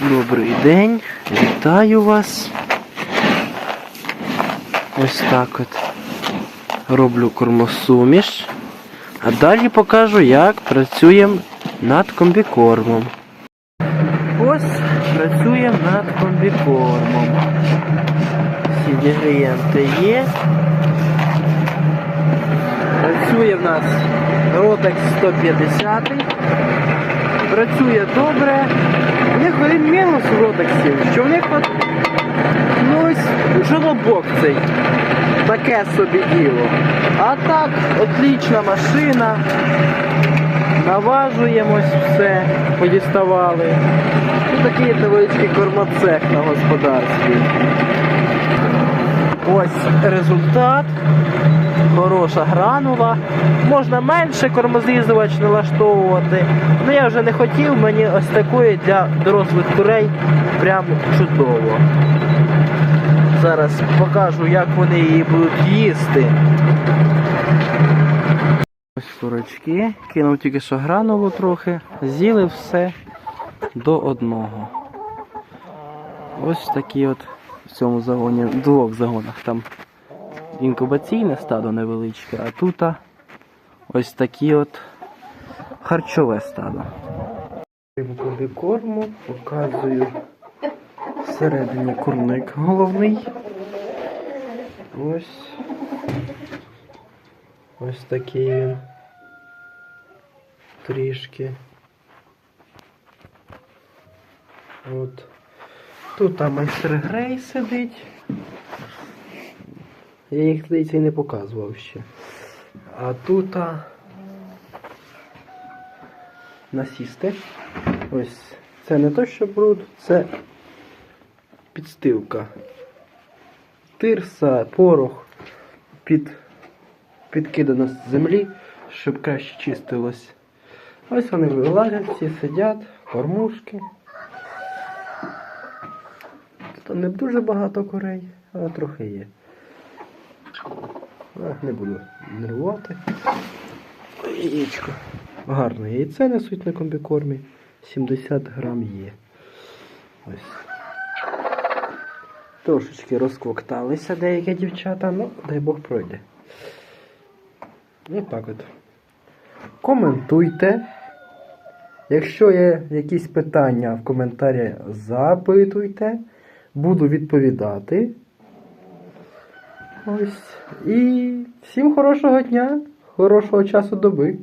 Добрий день, вітаю вас. Ось так от. Роблю кормосуміш. А далі покажу, як працюємо над комбікормом. Ось працюємо над комбікормом. Всі інгредієнти є. Працює в нас Rotex 150. Працює добре. У них один мінус в Ротексі, що в них от, ну ось жолобок цей. Таке собі діло. А так, отлічна машина. Наважуємось все, подіставали. Такий невеличкий кормоцех на господарстві. Ось результат. Хороша гранула. Можна менше кормозрізувач налаштовувати. Ну я вже не хотів, мені ось такої для дорослих курей прям чудово. Зараз покажу, як вони її будуть їсти. Ось курочки. Кинув тільки що гранулу трохи. З'їли все до одного. Ось такі от в цьому загоні, в двох загонах там інкубаційне стадо невеличке, а тут ось такі от харчове стадо. Коли корму показую всередині курник головний. Ось. Ось такий він. Трішки. От. Тут там майстер Грей сидить. Я їх, здається, і не показував ще. А тут а, насісти. Ось це не то, що бруд, це підстилка. Тирса, порох під, підкидано з землі, щоб краще чистилось. Ось вони вилазять, всі сидять, кормушки. Тут не дуже багато курей, але трохи є. Не буду нервувати. Яєчко. Гарне яйце несуть на комбікормі. 70 грам є. Ось. Трошечки розкокталися деякі дівчата, ну, дай Бог пройде. Ось так от. Коментуйте. Якщо є якісь питання в коментарі, запитуйте. Буду відповідати. Ось. І всім хорошого дня, хорошого часу доби.